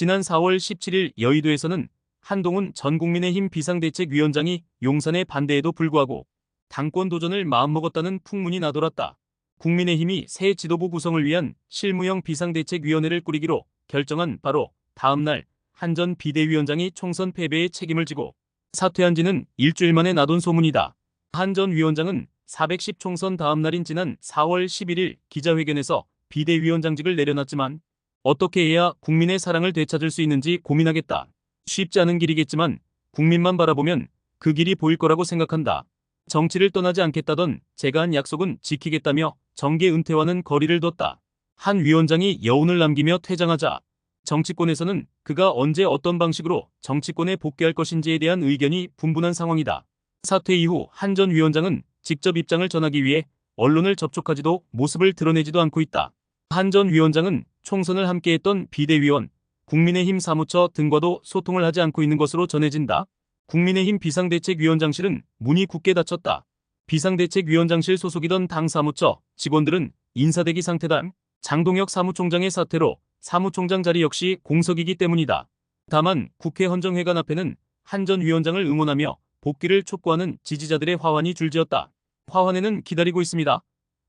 지난 4월 17일 여의도에서는 한동훈 전 국민의힘 비상대책위원장이 용산의 반대에도 불구하고 당권 도전을 마음먹었다는 풍문이 나돌았다. 국민의힘이 새 지도부 구성을 위한 실무형 비상대책위원회를 꾸리기로 결정한 바로 다음 날 한전 비대위원장이 총선 패배의 책임을 지고 사퇴한 지는 일주일 만에 나돈 소문이다. 한 전 위원장은 410 총선 다음 날인 지난 4월 11일 기자회견에서 비대위원장직을 내려놨지만 어떻게 해야 국민의 사랑을 되찾을 수 있는지 고민하겠다. 쉽지 않은 길이겠지만 국민만 바라보면 그 길이 보일 거라고 생각한다. 정치를 떠나지 않겠다던 제가 한 약속은 지키겠다며 정계 은퇴와는 거리를 뒀다. 한 위원장이 여운을 남기며 퇴장하자 정치권에서는 그가 언제 어떤 방식으로 정치권에 복귀할 것인지에 대한 의견이 분분한 상황이다. 사퇴 이후 한 전 위원장은 직접 입장을 전하기 위해 언론을 접촉하지도 모습을 드러내지도 않고 있다. 한 전 위원장은 총선을 함께했던 비대위원, 국민의힘 사무처 등과도 소통을 하지 않고 있는 것으로 전해진다. 국민의힘 비상대책위원장실은 문이 굳게 닫혔다. 비상대책위원장실 소속이던 당 사무처 직원들은 인사대기 상태다. 장동혁 사무총장의 사태로 사무총장 자리 역시 공석이기 때문이다. 다만 국회 헌정회관 앞에는 한 전 위원장을 응원하며 복귀를 촉구하는 지지자들의 화환이 줄지었다. 화환에는 기다리고 있습니다.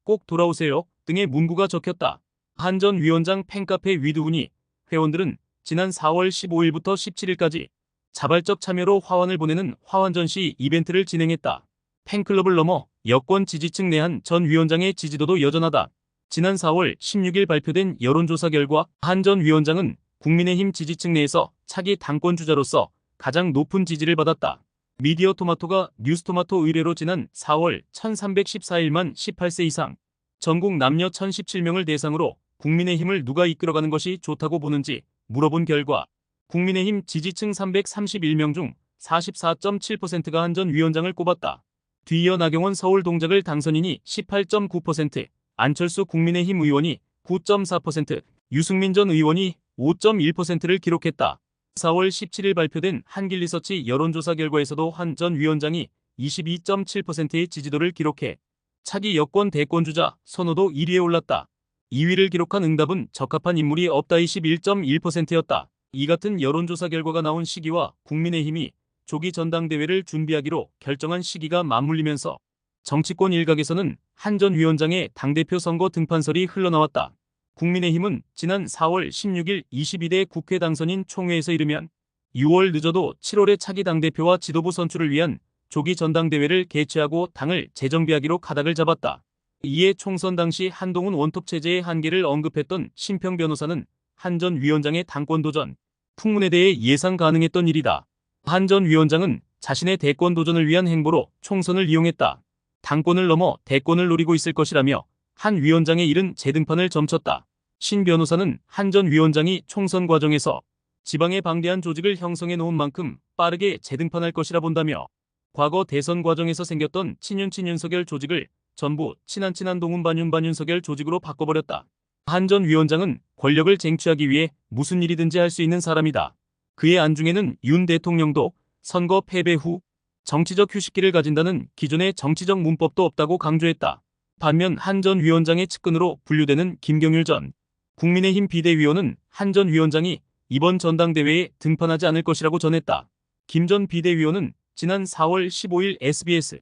꼭 돌아오세요 등의 문구가 적혔다. 한 전 위원장 팬카페 위드훈이 회원들은 지난 4월 15일부터 17일까지 자발적 참여로 화환을 보내는 화환 전시 이벤트를 진행했다. 팬클럽을 넘어 여권 지지층 내한 전 위원장의 지지도도 여전하다. 지난 4월 16일 발표된 여론조사 결과 한 전 위원장은 국민의힘 지지층 내에서 차기 당권 주자로서 가장 높은 지지를 받았다. 미디어 토마토가 뉴스토마토 의뢰로 지난 4월 1314일만 18세 이상 전국 남녀 1017명을 대상으로 국민의힘을 누가 이끌어가는 것이 좋다고 보는지 물어본 결과 국민의힘 지지층 331명 중 44.7%가 한 전 위원장을 꼽았다. 뒤이어 나경원 서울 동작을 당선인이 18.9%, 안철수 국민의힘 의원이 9.4%, 유승민 전 의원이 5.1%를 기록했다. 4월 17일 발표된 한길리서치 여론조사 결과에서도 한 전 위원장이 22.7%의 지지도를 기록해 차기 여권 대권주자 선호도 1위에 올랐다. 2위를 기록한 응답은 적합한 인물이 없다 21.1%였다. 이 같은 여론조사 결과가 나온 시기와 국민의힘이 조기 전당대회를 준비하기로 결정한 시기가 맞물리면서 정치권 일각에서는 한 전 위원장의 당대표 선거 등판설이 흘러나왔다. 국민의힘은 지난 4월 16일 22대 국회 당선인 총회에서 이르면 6월 늦어도 7월에 차기 당대표와 지도부 선출을 위한 조기 전당대회를 개최하고 당을 재정비하기로 가닥을 잡았다. 이에 총선 당시 한동훈 원톱 체제의 한계를 언급했던 심평 변호사는 한 전 위원장의 당권 도전 풍문에 대해 예상 가능했던 일이다. 한 전 위원장은 자신의 대권 도전을 위한 행보로 총선을 이용했다. 당권을 넘어 대권을 노리고 있을 것이라며 한 위원장의 일은 재등판을 점쳤다. 신 변호사는 한 전 위원장이 총선 과정에서 지방에 방대한 조직을 형성해 놓은 만큼 빠르게 재등판할 것이라 본다며 과거 대선 과정에서 생겼던 친윤 친윤석열 조직을 전부 친한 친한 동훈 반윤 반윤석열 조직으로 바꿔버렸다. 한 전 위원장은 권력을 쟁취하기 위해 무슨 일이든지 할 수 있는 사람이다. 그의 안중에는 윤 대통령도 선거 패배 후 정치적 휴식기를 가진다는 기존의 정치적 문법도 없다고 강조했다. 반면 한 전 위원장의 측근으로 분류되는 김경률 전 국민의힘 비대위원은 한 전 위원장이 이번 전당대회에 등판하지 않을 것이라고 전했다. 김 전 비대위원은 지난 4월 15일 SBS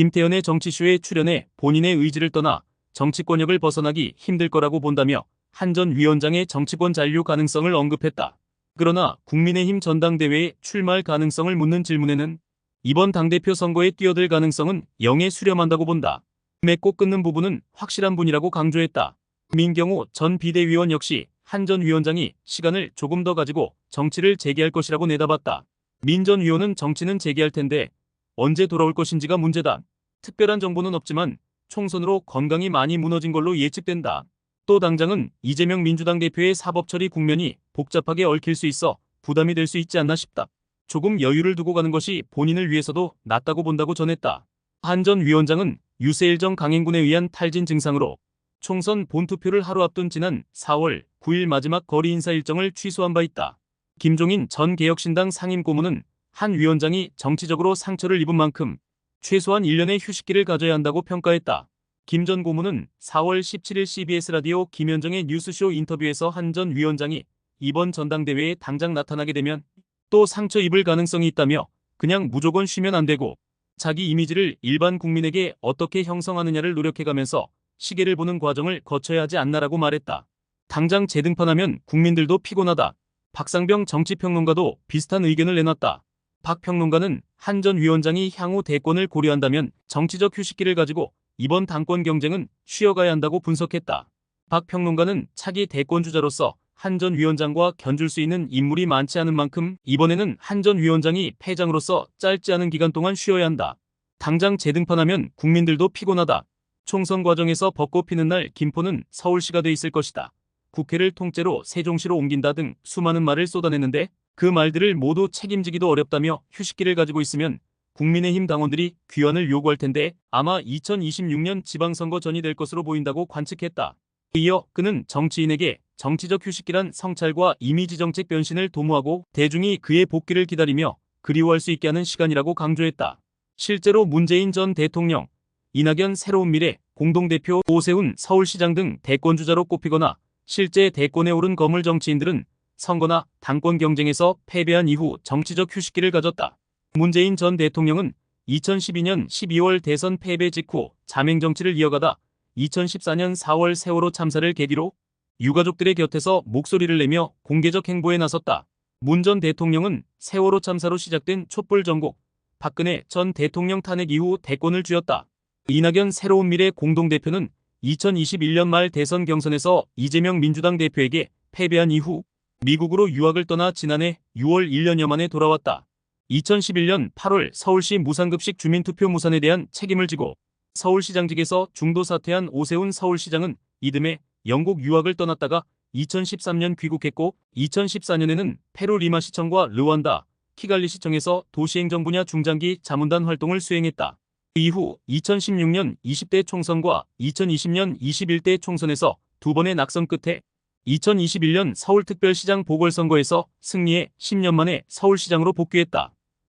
김태현의 정치쇼에 출연해 본인의 의지를 떠나 정치권역을 벗어나기 힘들 거라고 본다며 한 전 위원장의 정치권 잔류 가능성을 언급했다. 그러나 국민의힘 전당대회에 출마할 가능성을 묻는 질문에는 이번 당대표 선거에 뛰어들 가능성은 영에 수렴한다고 본다. 맺고 끊는 부분은 확실한 분이라고 강조했다. 민경호 전 비대위원 역시 한 전 위원장이 시간을 조금 더 가지고 정치를 재개할 것이라고 내다봤다. 민 전 위원은 정치는 재개할 텐데 언제 돌아올 것인지가 문제다. 특별한 정보는 없지만 총선으로 건강이 많이 무너진 걸로 예측된다. 또 당장은 이재명 민주당 대표의 사법 처리 국면이 복잡하게 얽힐 수 있어 부담이 될 수 있지 않나 싶다. 조금 여유를 두고 가는 것이 본인을 위해서도 낫다고 본다고 전했다. 한 전 위원장은 유세일정 강행군에 의한 탈진 증상으로 총선 본투표를 하루 앞둔 지난 4월 9일 마지막 거리 인사 일정을 취소한 바 있다. 김종인 전 개혁신당 상임고문은 한 위원장이 정치적으로 상처를 입은 만큼 최소한 1년의 휴식기를 가져야 한다고 평가했다. 김 전 고문은 4월 17일 CBS 라디오 김현정의 뉴스쇼 인터뷰에서 한 전 위원장이 이번 전당대회에 당장 나타나게 되면 또 상처 입을 가능성이 있다며 그냥 무조건 쉬면 안 되고 자기 이미지를 일반 국민에게 어떻게 형성하느냐를 노력해가면서 시계를 보는 과정을 거쳐야 하지 않나라고 말했다. 당장 재등판하면 국민들도 피곤하다. 박상병 정치평론가도 비슷한 의견을 내놨다. 박 평론가는 한 전 위원장이 향후 대권을 고려한다면 정치적 휴식기를 가지고 이번 당권 경쟁은 쉬어가야 한다고 분석했다. 박 평론가는 차기 대권 주자로서 한 전 위원장과 견줄 수 있는 인물이 많지 않은 만큼 이번에는 한 전 위원장이 패장으로서 짧지 않은 기간 동안 쉬어야 한다. 당장 재등판하면 국민들도 피곤하다. 총선 과정에서 벚꽃 피는 날 김포는 서울시가 돼 있을 것이다. 국회를 통째로 세종시로 옮긴다 등 수많은 말을 쏟아냈는데 그 말들을 모두 책임지기도 어렵다며 휴식기를 가지고 있으면 국민의힘 당원들이 귀환을 요구할 텐데 아마 2026년 지방선거 전이 될 것으로 보인다고 관측했다. 이어 그는 정치인에게 정치적 휴식기란 성찰과 이미지 정책 변신을 도모하고 대중이 그의 복귀를 기다리며 그리워할 수 있게 하는 시간이라고 강조했다. 실제로 문재인 전 대통령, 이낙연 새로운 미래 공동대표 오세훈 서울시장 등 대권주자로 꼽히거나 실제 대권에 오른 거물 정치인들은 선거나 당권 경쟁에서 패배한 이후 정치적 휴식기를 가졌다. 문재인 전 대통령은 2012년 12월 대선 패배 직후 자맹 정치를 이어가다 2014년 4월 세월호 참사를 계기로 유가족들의 곁에서 목소리를 내며 공개적 행보에 나섰다. 문 전 대통령은 세월호 참사로 시작된 촛불 전국, 박근혜 전 대통령 탄핵 이후 대권을 쥐었다. 이낙연 새로운 미래 공동대표는 2021년 말 대선 경선에서 이재명 민주당 대표에게 패배한 이후 미국으로 유학을 떠나 지난해 6월 1년여 만에 돌아왔다. 2011년 8월 서울시 무상급식 주민투표 무산에 대한 책임을 지고 서울시장직에서 중도 사퇴한 오세훈 서울시장은 이듬해 영국 유학을 떠났다가 2013년 귀국했고 2014년에는 페루 리마 시청과 르완다, 키갈리 시청에서 도시행정 분야 중장기 자문단 활동을 수행했다. 이후 2016년 20대 총선과 2020년 21대 총선에서 두 번의 낙선 끝에 2021년 서울특별시장 보궐선거에서 승리해 10년 만에 서울시장으로 복귀했다.